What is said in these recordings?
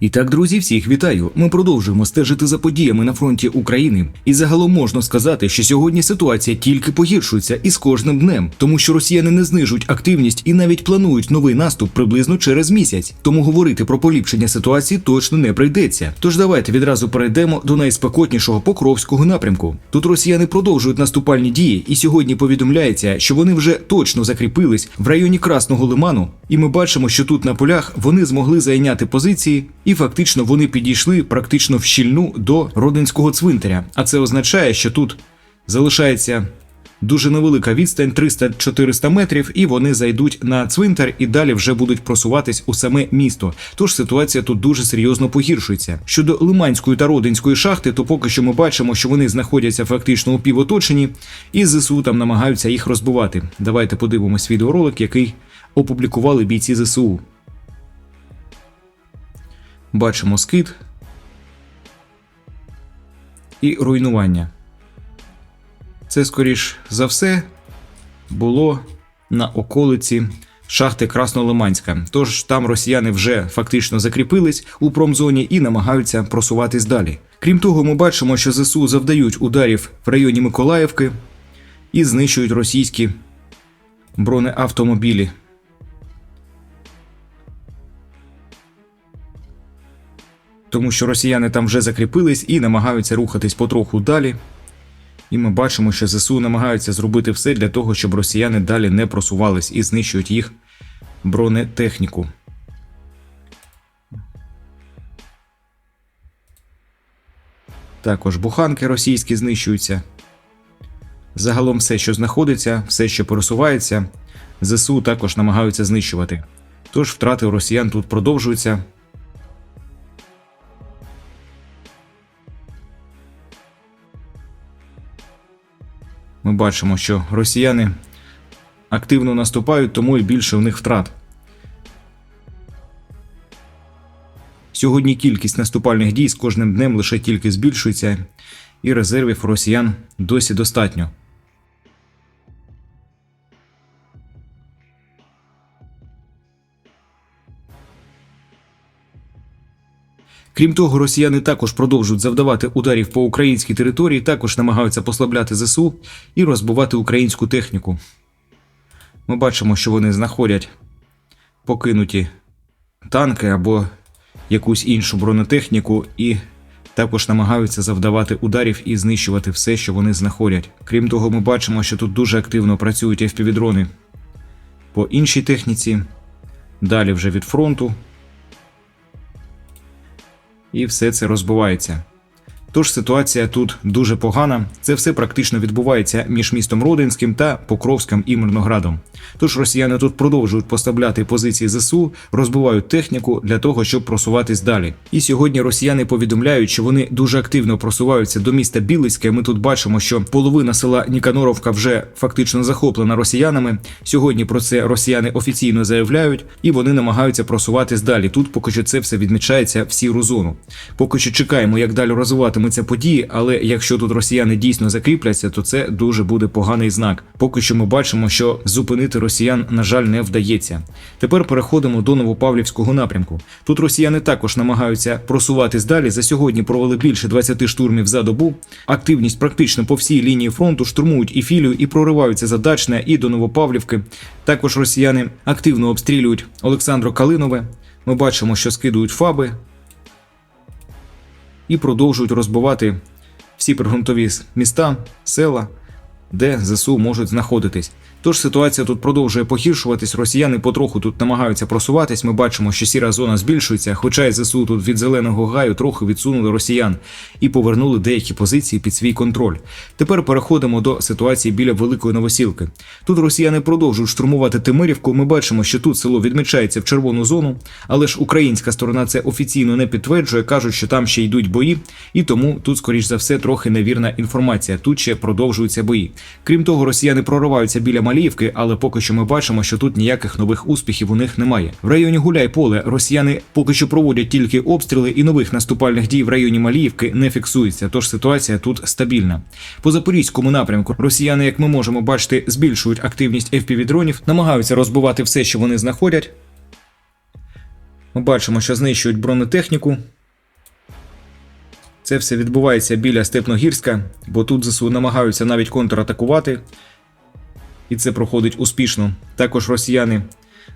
І так, друзі, всіх вітаю. Ми продовжуємо стежити за подіями на фронті України. І загалом можна сказати, що сьогодні ситуація тільки погіршується із кожним днем, тому що росіяни не знижують активність і навіть планують новий наступ приблизно через місяць. Тому говорити про поліпшення ситуації точно не прийдеться. Тож давайте відразу перейдемо до найспекотнішого покровського напрямку. Тут росіяни продовжують наступальні дії, і сьогодні повідомляється, що вони вже точно закріпились в районі Красного Лиману, і ми бачимо, що тут на полях вони змогли зайняти позиції, і фактично вони підійшли практично в щільну до родинського цвинтаря. А це означає, що тут залишається дуже невелика відстань 300-400 метрів, і вони зайдуть на цвинтар і далі вже будуть просуватись у саме місто. Тож ситуація тут дуже серйозно погіршується. Щодо Лиманської та Родинської шахти, то поки що ми бачимо, що вони знаходяться фактично у півоточенні, і ЗСУ там намагаються їх розбивати. Давайте подивимось відеоролик, який опублікували бійці ЗСУ. Бачимо скид і руйнування. Це, скоріш за все, було на околиці шахти Краснолиманська. Тож там росіяни вже фактично закріпились у промзоні і намагаються просуватись далі. Крім того, ми бачимо, що ЗСУ завдають ударів в районі Миколаївки і знищують російські бронеавтомобілі. Тому що росіяни там вже закріпились і намагаються рухатись потроху далі. І ми бачимо, що ЗСУ намагаються зробити все для того, щоб росіяни далі не просувались і знищують їх бронетехніку. Також буханки російські знищуються. Загалом все, що знаходиться, все, що пересувається, ЗСУ також намагаються знищувати. Тож втрати росіян тут продовжуються. Бачимо, що росіяни активно наступають, тому і більше в них втрат. Сьогодні кількість наступальних дій з кожним днем лише тільки збільшується, і резервів росіян досі достатньо. Крім того, росіяни також продовжують завдавати ударів по українській території, також намагаються послабляти ЗСУ і розбивати українську техніку. Ми бачимо, що вони знаходять покинуті танки або якусь іншу бронетехніку, і також намагаються завдавати ударів і знищувати все, що вони знаходять. Крім того, ми бачимо, що тут дуже активно працюють FPV-дрони по іншій техніці, далі вже від фронту і все це розбивається. Тож ситуація тут дуже погана. Це все практично відбувається між містом Родинським та Покровським і Мирноградом. Тож росіяни тут продовжують поставляти позиції ЗСУ, розбивають техніку для того, щоб просуватись далі. І сьогодні росіяни повідомляють, що вони дуже активно просуваються до міста Білицьке. Ми тут бачимо, що половина села Ніканоровка вже фактично захоплена росіянами. Сьогодні про це росіяни офіційно заявляють, і вони намагаються просуватись далі. Тут поки що це все відмічається в сіру зону. Поки що чекаємо, як далі розвиватиметься події, але якщо тут росіяни дійсно закріпляться, то це дуже буде поганий знак. Поки що ми бачимо, що зупинити росіян, на жаль, не вдається. Тепер переходимо до Новопавлівського напрямку. Тут росіяни також намагаються просуватись далі. За сьогодні провели більше 20 штурмів за добу. Активність практично по всій лінії фронту штурмують і філію, і прориваються за Дачне, і до Новопавлівки. Також росіяни активно обстрілюють Олександро Калинове. Ми бачимо, що скидують фаби і продовжують розбивати всі пригрунтові міста, села, де ЗСУ можуть знаходитись. Тож ситуація тут продовжує погіршуватись. Росіяни потроху тут намагаються просуватись. Ми бачимо, що сіра зона збільшується, хоча й ЗСУ тут від зеленого гаю трохи відсунули росіян і повернули деякі позиції під свій контроль. Тепер переходимо до ситуації біля Великої Новосілки. Тут росіяни продовжують штурмувати Тимирівку. Ми бачимо, що тут село відмічається в червону зону, але ж українська сторона це офіційно не підтверджує. кажуть, що там ще йдуть бої, і тому тут, скоріш за все, трохи невірна інформація. Тут ще продовжуються бої. Крім того, росіяни прориваються біля Маліївки, але поки що ми бачимо, що тут ніяких нових успіхів у них немає. В районі Гуляй-Поле росіяни поки що проводять тільки обстріли, і нових наступальних дій в районі Маліївки не фіксується. Тож ситуація тут стабільна. По запорізькому напрямку росіяни, як ми можемо бачити, збільшують активність FPV-дронів, намагаються розбивати все, що вони знаходять. Ми бачимо, що знищують бронетехніку. Це все відбувається біля Степногірська, бо тут ЗСУ намагаються навіть контратакувати. І це проходить успішно. Також росіяни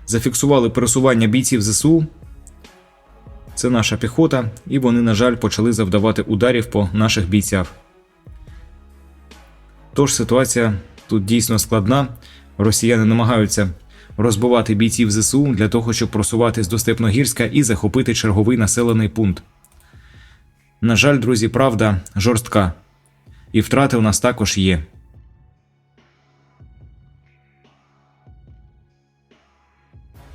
зафіксували пересування бійців ЗСУ. Це наша піхота, і вони, на жаль, почали завдавати ударів по наших бійцях. Тож ситуація тут дійсно складна. Росіяни намагаються розбивати бійців ЗСУ для того, щоб просуватись до Степногірська і захопити черговий населений пункт. На жаль, друзі, правда жорстка. І втрати у нас також є.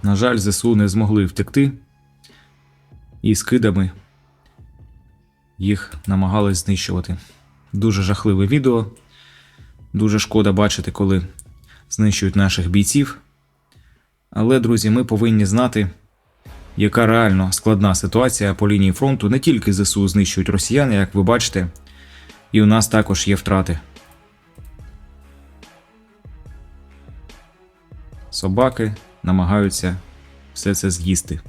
На жаль, ЗСУ не змогли втекти, і скидами їх намагались знищувати. Дуже жахливе відео. Дуже шкода бачити, коли знищують наших бійців. Але, друзі, ми повинні знати, яка реально складна ситуація по лінії фронту. Не тільки ЗСУ знищують росіяни, як ви бачите, і у нас також є втрати. Собаки намагаються все це з'їсти.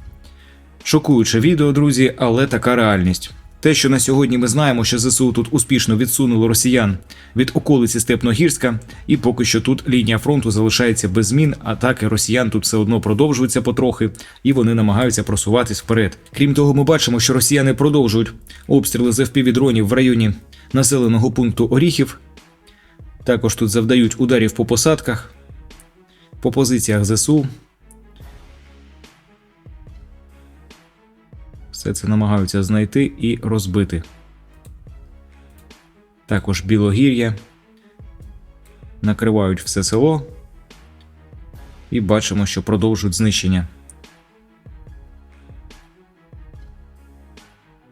Шокуюче відео, друзі, але така реальність. Те, що на сьогодні ми знаємо, що ЗСУ тут успішно відсунуло росіян від околиці Степногірська, і поки що тут лінія фронту залишається без змін. Атаки росіян тут все одно продовжуються потрохи, і вони намагаються просуватись вперед. Крім того, ми бачимо, що росіяни продовжують обстріли з FPV-дронів в районі населеного пункту Оріхів. Також тут завдають ударів по посадках, по позиціях ЗСУ. Все це намагаються знайти і розбити. Також білогір'я. Накривають все село. І бачимо, що продовжують знищення.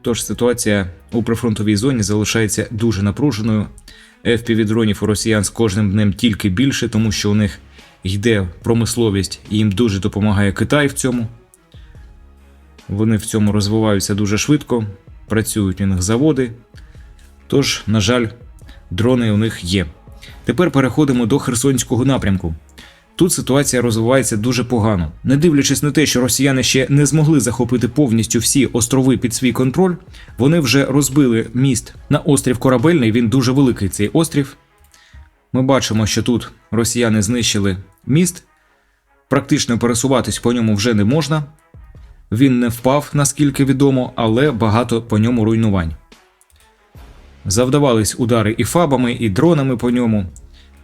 Тож ситуація у прифронтовій зоні залишається дуже напруженою. FPV-дронів у росіян з кожним днем тільки більше, тому що у них йде промисловість і їм дуже допомагає Китай в цьому. Вони в цьому розвиваються дуже швидко, працюють у них заводи. Тож, на жаль, дрони у них є. Тепер переходимо до Херсонського напрямку. Тут ситуація розвивається дуже погано. Не дивлячись на те, що росіяни ще не змогли захопити повністю всі острови під свій контроль, вони вже розбили міст на острів Корабельний. Він дуже великий цей острів. Ми бачимо, що тут росіяни знищили міст. Практично пересуватись по ньому вже не можна. Він не впав, наскільки відомо, але багато по ньому руйнувань. Завдавались удари і фабами, і дронами по ньому.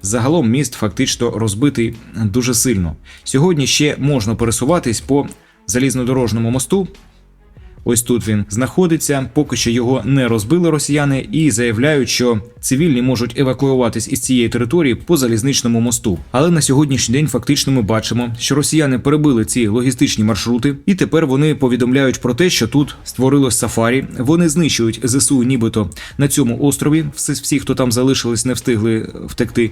Загалом міст фактично розбитий дуже сильно. Сьогодні ще можна пересуватись по залізнодорожному мосту. Ось тут він знаходиться, поки що його не розбили росіяни і заявляють, що цивільні можуть евакуюватись із цієї території по залізничному мосту. Але на сьогоднішній день фактично ми бачимо, що росіяни перебили ці логістичні маршрути, і тепер вони повідомляють про те, що тут створилось сафарі. Вони знищують ЗСУ, нібито на цьому острові. Всі, всі, хто там залишились, не встигли втекти.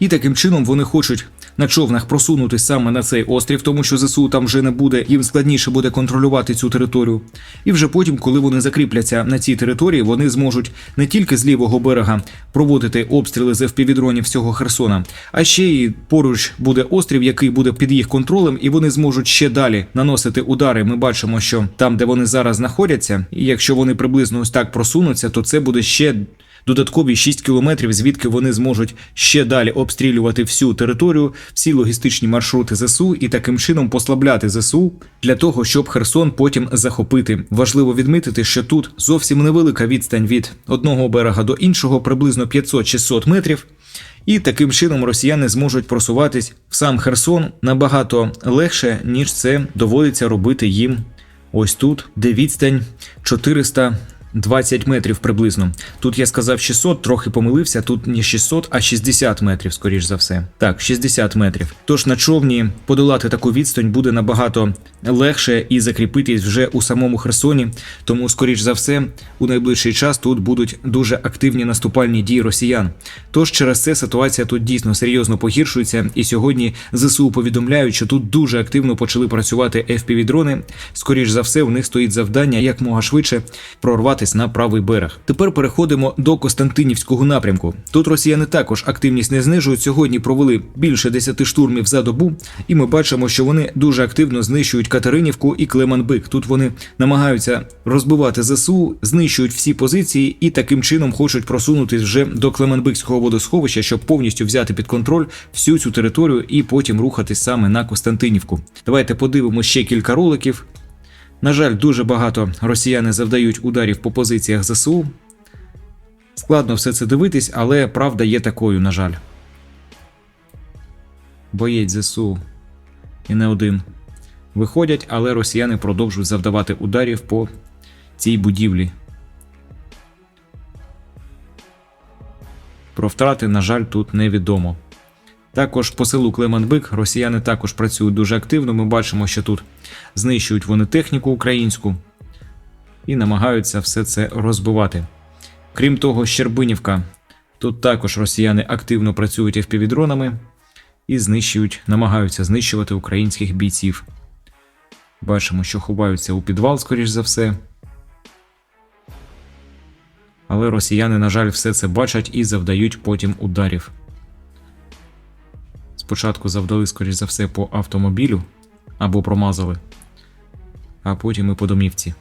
І таким чином вони хочуть на човнах просунутися саме на цей острів, тому що ЗСУ там вже не буде, їм складніше буде контролювати цю територію. І вже потім, коли вони закріпляться на цій території, вони зможуть не тільки з лівого берега проводити обстріли з FPV-дронів всього Херсона, а ще й поруч буде острів, який буде під їх контролем, і вони зможуть ще далі наносити удари. Ми бачимо, що там, де вони зараз знаходяться, і якщо вони приблизно ось так просунуться, то це буде ще додаткові 6 кілометрів, звідки вони зможуть ще далі обстрілювати всю територію, всі логістичні маршрути ЗСУ і таким чином послабляти ЗСУ для того, щоб Херсон потім захопити. Важливо відмітити, що тут зовсім невелика відстань від одного берега до іншого, приблизно 500-600 метрів. І таким чином росіяни зможуть просуватись в сам Херсон набагато легше, ніж це доводиться робити їм ось тут, де відстань 400 20 метрів приблизно. Тут я сказав 600, трохи помилився. Тут не 600, а 60 метрів, скоріш за все. Так, 60 метрів. Тож на човні подолати таку відстань буде набагато легше і закріпитись вже у самому Херсоні. Тому, скоріш за все, у найближчий час тут будуть дуже активні наступальні дії росіян. Тож через це ситуація тут дійсно серйозно погіршується. І сьогодні ЗСУ повідомляють, що тут дуже активно почали працювати FPV-дрони. Скоріш за все, у них стоїть завдання якмога швидше прорвати просуватись на правий берег. Тепер переходимо до Костянтинівського напрямку. Тут росіяни також активність не знижують. Сьогодні провели більше 10 штурмів за добу, і ми бачимо, що вони дуже активно знищують Катеринівку і Клеманбик. Тут вони намагаються розбивати ЗСУ, знищують всі позиції і таким чином хочуть просунутись вже до Клеменбикського водосховища, щоб повністю взяти під контроль всю цю територію і потім рухатись саме на Костянтинівку. Давайте подивимося ще кілька роликів. На жаль, дуже багато росіяни завдають ударів по позиціях ЗСУ. Складно все це дивитись, але правда є такою, на жаль. Боєць ЗСУ і не один виходять, але росіяни продовжують завдавати ударів по цій будівлі. Про втрати, на жаль, тут невідомо. Також по селу Клеманбик росіяни також працюють дуже активно. Ми бачимо, що тут знищують вони техніку українську і намагаються все це розбивати. Крім того, Щербинівка. Тут також росіяни активно працюють FPV-дронами і знищують, намагаються знищувати українських бійців. Бачимо, що ховаються у підвал, скоріш за все. Але росіяни, на жаль, все це бачать і завдають потім ударів. Спочатку завдали, скоріш за все, по автомобілю або промазали, а потім і по домівці.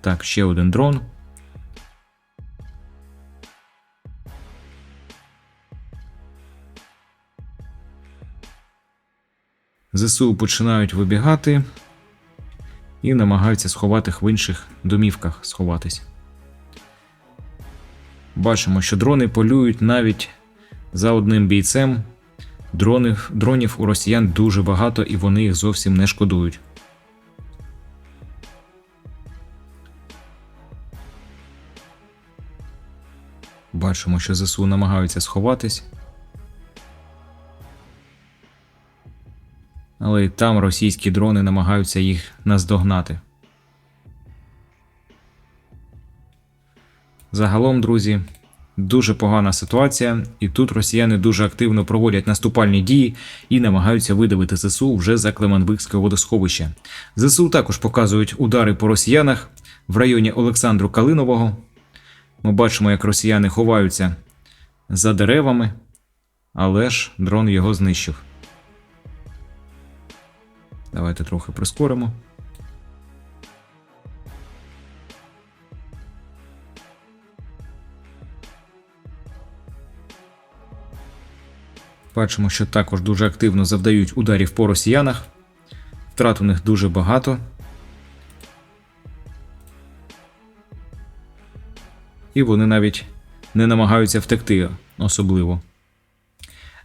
Так, ще один дрон. ЗСУ починають вибігати і намагаються сховати в інших домівках сховатись. Бачимо, що дрони полюють навіть за одним бійцем. Дронів, дронів у росіян дуже багато і вони їх зовсім не шкодують. Бачимо, що ЗСУ намагаються сховатись. Але і там російські дрони намагаються їх наздогнати. Загалом, друзі, дуже погана ситуація, і тут росіяни дуже активно проводять наступальні дії і намагаються видавити ЗСУ вже за Клеманбикське водосховище. ЗСУ також показують удари по росіянах в районі Олександру Калинового. Ми бачимо, як росіяни ховаються за деревами, але ж дрон його знищив. Давайте трохи прискоримо. Бачимо, що також дуже активно завдають ударів по росіянах. Втрат у них дуже багато. І вони навіть не намагаються втекти особливо.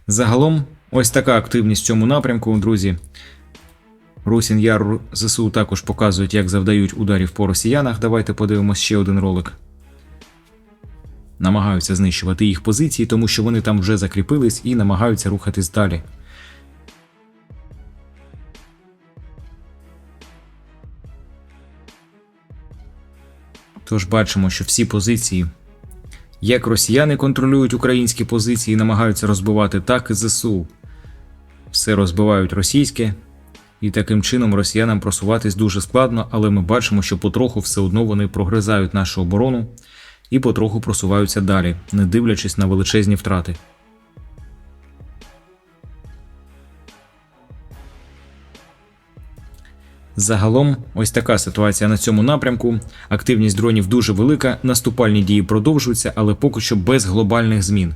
Загалом, ось така активність в цьому напрямку, друзі. Русін Яр ЗСУ також показують, як завдають ударів по росіянах. Давайте подивимось ще один ролик. Намагаються знищувати їх позиції, тому що вони там вже закріпились і намагаються рухатись далі. Тож бачимо, що всі позиції, як росіяни контролюють українські позиції намагаються розбивати, так і ЗСУ. Все розбивають російське, і таким чином росіянам просуватись дуже складно, але ми бачимо, що потроху все одно вони прогризають нашу оборону і потроху просуваються далі, не дивлячись на величезні втрати. Загалом, ось така ситуація на цьому напрямку. Активність дронів дуже велика, наступальні дії продовжуються, але поки що без глобальних змін.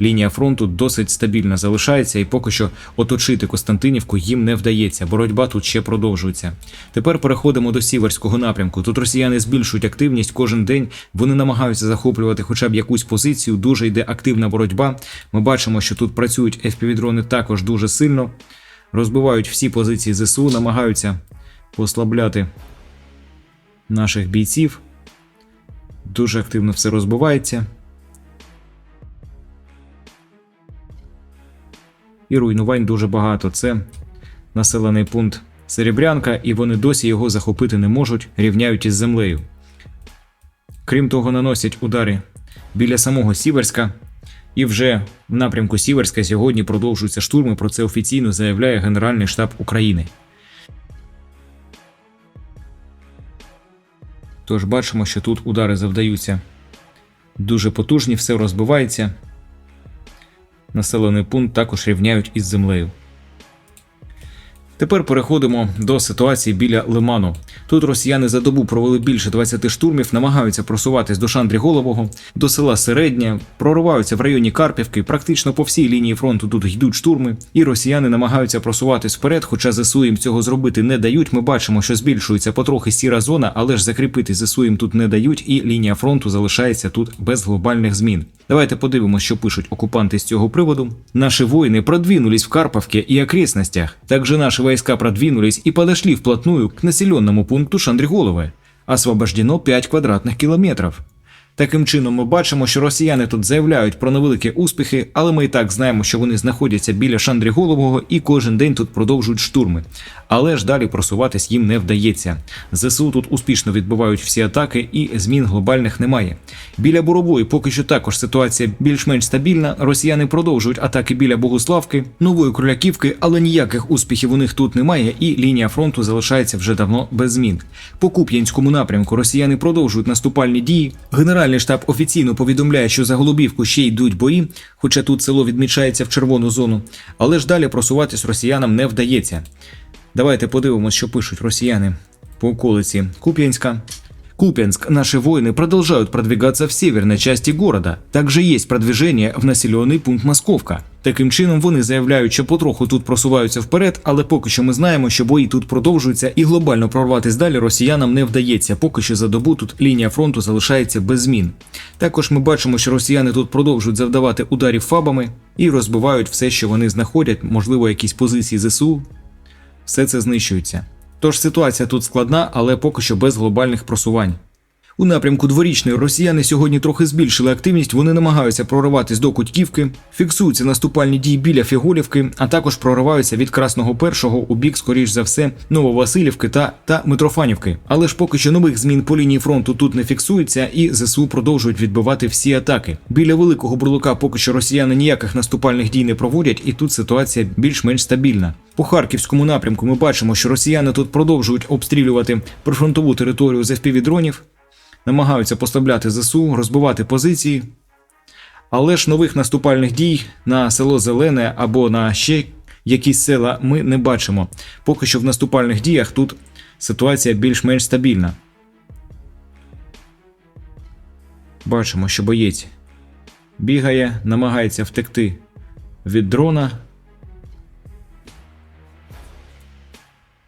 Лінія фронту досить стабільна залишається, і поки що оточити Костянтинівку їм не вдається. Боротьба тут ще продовжується. Тепер переходимо до сіверського напрямку. Тут росіяни збільшують активність кожен день. Вони намагаються захоплювати хоча б якусь позицію. Дуже йде активна боротьба. Ми бачимо, що тут працюють FPV-дрони також дуже сильно. Розбивають всі позиції ЗСУ, намагаються послабляти наших бійців. Дуже активно все розбивається. І руйнувань дуже багато. Це населений пункт Серебрянка, і вони досі його захопити не можуть, рівняють із землею. Крім того, наносять удари біля самого Сіверська. І вже в напрямку Сіверська сьогодні продовжуються штурми. Про це офіційно заявляє Генеральний штаб України. Тож бачимо, що тут удари завдаються дуже потужні, все розбивається. Населений пункт також рівняють із землею. Тепер переходимо до ситуації біля Лиману. Тут росіяни за добу провели більше 20 штурмів, намагаються просуватись до Шандрі-Голового, до села Середнє, прориваються в районі Карпівки. Практично по всій лінії фронту тут йдуть штурми, і росіяни намагаються просуватись вперед, хоча ЗСУ їм цього зробити не дають. Ми бачимо, що збільшується потрохи сіра зона, але ж закріпити ЗСУ їм тут не дають, і лінія фронту залишається тут без глобальних змін. Давайте подивимося, що пишуть окупанти з цього приводу. Наши воины продвинулись в Карповке и окрестностях. Также наши войска продвинулись и подошли вплотную к населенному пункту Шандриголове. Освобождено 5 квадратних кілометрів. Таким чином, ми бачимо, що росіяни тут заявляють про невеликі успіхи, але ми і так знаємо, що вони знаходяться біля Шандріголового і кожен день тут продовжують штурми. Але ж далі просуватись їм не вдається. ЗСУ тут успішно відбивають всі атаки, і змін глобальних немає. Біля Борової поки що також ситуація більш-менш стабільна. Росіяни продовжують атаки біля Богуславки, нової Кроляківки, але ніяких успіхів у них тут немає, і лінія фронту залишається вже давно без змін. По Куп'янському напрямку росіяни продовжують наступальні дії. Генеральний штаб офіційно повідомляє, що за Голубівку ще йдуть бої, хоча тут село відмічається в червону зону. Але ж далі просуватись росіянам не вдається. Давайте подивимось, що пишуть росіяни по околиці Куп'янська. Купянск. Наши воины продолжают продвигаться в северной части города. Также есть продвижение в населений пункт Московка. Таким чином вони заявляють, що потроху тут просуваються вперед, але поки що ми знаємо, що бої тут продовжуються і глобально прорватись далі росіянам не вдається. Поки що за добу тут лінія фронту залишається без змін. Також ми бачимо, що росіяни тут продовжують завдавати ударів фабами і розбивають все, що вони знаходять, можливо, якісь позиції ЗСУ. Все це знищується. Тож ситуація тут складна, але поки що без глобальних просувань. У напрямку дворічної росіяни сьогодні трохи збільшили активність. Вони намагаються прориватись до Кутьківки, фіксуються наступальні дії біля Фіголівки, а також прориваються від Красного Першого у бік, скоріш за все, Нововасилівки та, та Митрофанівки. Але ж поки що нових змін по лінії фронту тут не фіксується, і ЗСУ продовжують відбивати всі атаки. Біля великого бурлука поки що росіяни ніяких наступальних дій не проводять, і тут ситуація більш-менш стабільна. По харківському напрямку ми бачимо, що росіяни тут продовжують обстрілювати прифронтову територію з FPV-дронів, намагаються поставляти ЗСУ, розбивати позиції. Але ж нових наступальних дій на село Зелене або на ще якісь села ми не бачимо. Поки що в наступальних діях тут ситуація більш-менш стабільна. Бачимо, що боєць бігає, намагається втекти від дрона.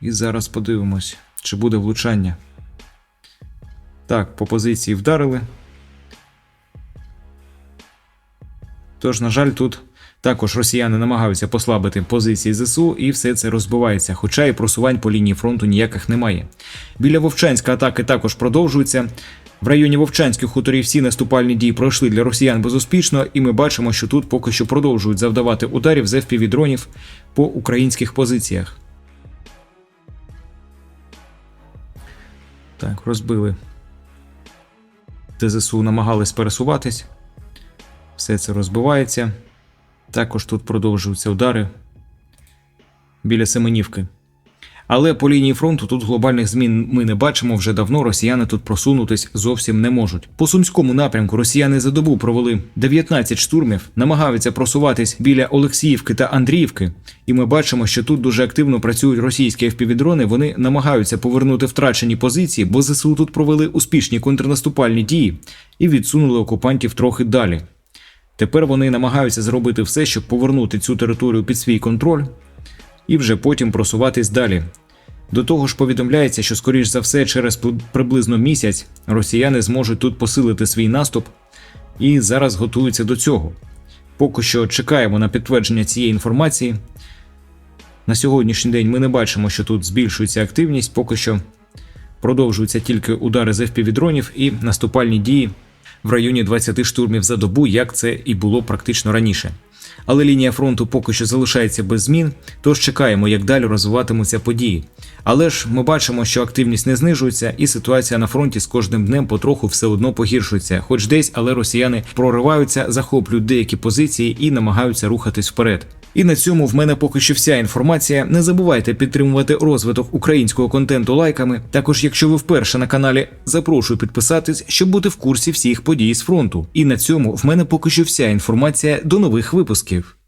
І зараз подивимось, чи буде влучання. Так, по позиції вдарили. Тож, на жаль, тут також росіяни намагаються послабити позиції ЗСУ, і все це розбивається, хоча і просувань по лінії фронту ніяких немає. Біля Вовчанська атаки також продовжуються. В районі Вовчанських хуторів всі наступальні дії пройшли для росіян безуспішно, і ми бачимо, що тут поки що продовжують завдавати ударів з FPV-дронів по українських позиціях. Так, розбили. ТЗСУ намагались пересуватись. Все це розбивається. Також тут продовжуються удари біля Семенівки. Але по лінії фронту тут глобальних змін ми не бачимо вже давно. Росіяни тут просунутись зовсім не можуть. По сумському напрямку росіяни за добу провели 19 штурмів, намагаються просуватись біля Олексіївки та Андріївки. І ми бачимо, що тут дуже активно працюють російські FPV-дрони. Вони намагаються повернути втрачені позиції, бо ЗСУ тут провели успішні контрнаступальні дії і відсунули окупантів трохи далі. Тепер вони намагаються зробити все, щоб повернути цю територію під свій контроль і вже потім просуватись далі. До того ж, повідомляється, що, скоріш за все, через приблизно місяць росіяни зможуть тут посилити свій наступ і зараз готуються до цього. Поки що чекаємо на підтвердження цієї інформації. На сьогоднішній день ми не бачимо, що тут збільшується активність, поки що продовжуються тільки удари з FPV-дронів і наступальні дії в районі 20 штурмів за добу, як це і було практично раніше. Але лінія фронту поки що залишається без змін, тож чекаємо, як далі розвиватимуться події. Але ж ми бачимо, що активність не знижується, і ситуація на фронті з кожним днем потроху все одно погіршується. Хоч десь, але росіяни прориваються, захоплюють деякі позиції і намагаються рухатись вперед. І на цьому в мене поки що вся інформація. Не забувайте підтримувати розвиток українського контенту лайками. Також, якщо ви вперше на каналі, запрошую підписатись, щоб бути в курсі всіх подій з фронту. І на цьому в мене поки що вся інформація до нових випусків. выпуске